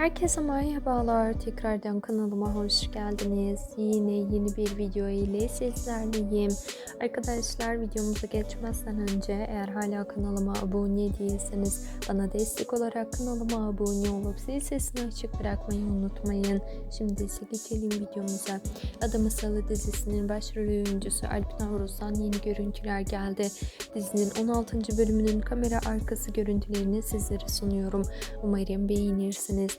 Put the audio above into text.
Herkese merhabalar. Tekrardan kanalıma hoş geldiniz. Yine yeni bir video ile sizlerleyim. Arkadaşlar videomuza geçmezden önce eğer hala kanalıma abone değilseniz bana destek olarak kanalıma abone olup zil sesini açık bırakmayı unutmayın. Şimdi ise geçelim videomuza. Adı Masalı dizisinin başrol oyuncusu Alp Navruz'dan yeni görüntüler geldi. Dizinin 16. bölümünün kamera arkası görüntülerini sizlere sunuyorum. Umarım beğenirsiniz.